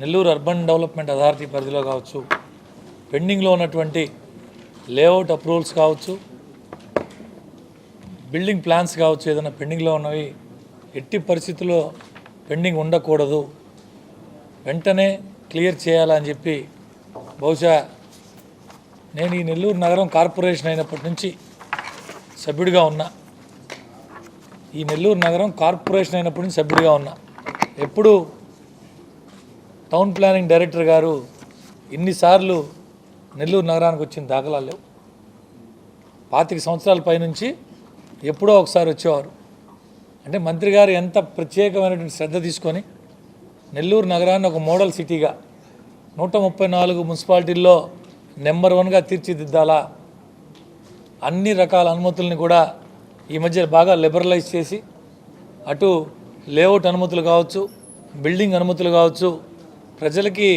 Nellore urban development authority పరిధిలో కావచ్చు పెండింగ్లో ఉన్నటువంటి లేఅవుట్ అప్రూవల్స్ కావచ్చు బిల్డింగ్ ప్లాన్స్ కావచ్చు ఏదైనా పెండింగ్లో ఉన్నవి ఎట్టి పరిస్థితుల్లో పెండింగ్ ఉండకూడదు. వెంటనే క్లియర్ చేయాలని చెప్పి బహుశా నేను ఈ నెల్లూరు నగరం కార్పొరేషన్ అయినప్పటి నుంచి సభ్యుడిగా ఉన్నా. ఈ నెల్లూరు నగరం కార్పొరేషన్ అయినప్పటి నుంచి సభ్యుడిగా ఉన్నా. ఎప్పుడు టౌన్ ప్లానింగ్ డైరెక్టర్ గారు ఇన్నిసార్లు నెల్లూరు నగరానికి వచ్చిన దాఖలాలు లేవు. పాతిక సంవత్సరాల పైనుంచి ఎప్పుడో ఒకసారి వచ్చేవారు. అంటే మంత్రి గారు ఎంత ప్రత్యేకమైనటువంటి శ్రద్ధ తీసుకొని నెల్లూరు నగరాన్ని ఒక మోడల్ సిటీగా నూట ముప్పై నాలుగు మున్సిపాలిటీల్లో నెంబర్ వన్గా తీర్చిదిద్దాలా అన్ని రకాల అనుమతుల్ని కూడా ఈ మధ్య బాగా లిబరలైజ్ చేసి అటు లేఅవుట్ అనుమతులు కావచ్చు బిల్డింగ్ అనుమతులు కావచ్చు ప్రజలకి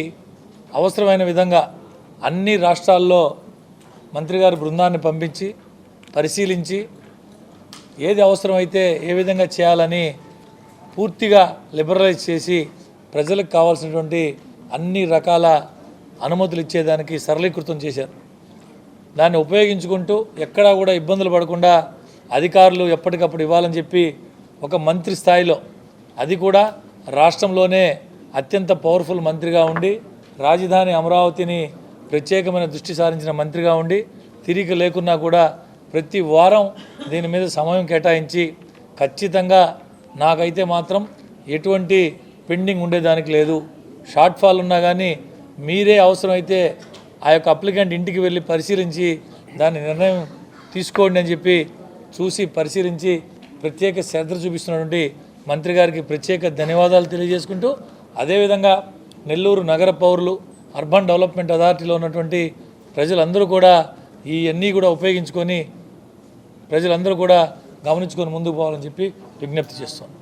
అవసరమైన విధంగా అన్ని రాష్ట్రాల్లో మంత్రి గారి బృందాన్ని పంపించి పరిశీలించి ఏది అవసరమైతే ఏ విధంగా చేయాలని పూర్తిగా లిబరలైజ్ చేసి ప్రజలకు కావాల్సినటువంటి అన్ని రకాల అనుమతులు ఇచ్చేదానికి సరళీకృతం చేశారు. దాన్ని ఉపయోగించుకుంటూ ఎక్కడా కూడా ఇబ్బందులు పడకుండా అధికారులు ఎప్పటికప్పుడు ఇవ్వాలని చెప్పి ఒక మంత్రి స్థాయిలో అది కూడా రాష్ట్రంలోనే అత్యంత పవర్ఫుల్ మంత్రిగా ఉండి రాజధాని అమరావతిని ప్రత్యేకమైన దృష్టి సారించిన మంత్రిగా ఉండి తిరిగి లేకున్నా కూడా ప్రతి వారం దీని మీద సమయం కేటాయించి ఖచ్చితంగా నాకైతే మాత్రం ఎటువంటి పెండింగ్ ఉండేదానికి లేదు. షార్ట్ ఫాల్ ఉన్నా కానీ మీరే అవసరమైతే ఆ యొక్క అప్లికెంట్ ఇంటికి వెళ్ళి పరిశీలించి దాని నిర్ణయం తీసుకోండి అని చెప్పి చూసి పరిశీలించి ప్రత్యేక శ్రద్ధ చూపిస్తున్నటువంటి మంత్రి గారికి ప్రత్యేక ధన్యవాదాలు తెలియజేసుకుంటూ అదేవిధంగా నెల్లూరు నగర పౌరులు అర్బన్ డెవలప్మెంట్ అథారిటీలో ఉన్నటువంటి ప్రజలందరూ కూడా ఈ అన్నీ కూడా ఉపయోగించుకొని ప్రజలందరూ కూడా గమనించుకొని ముందుకు పోవాలని చెప్పి విజ్ఞప్తి చేస్తాను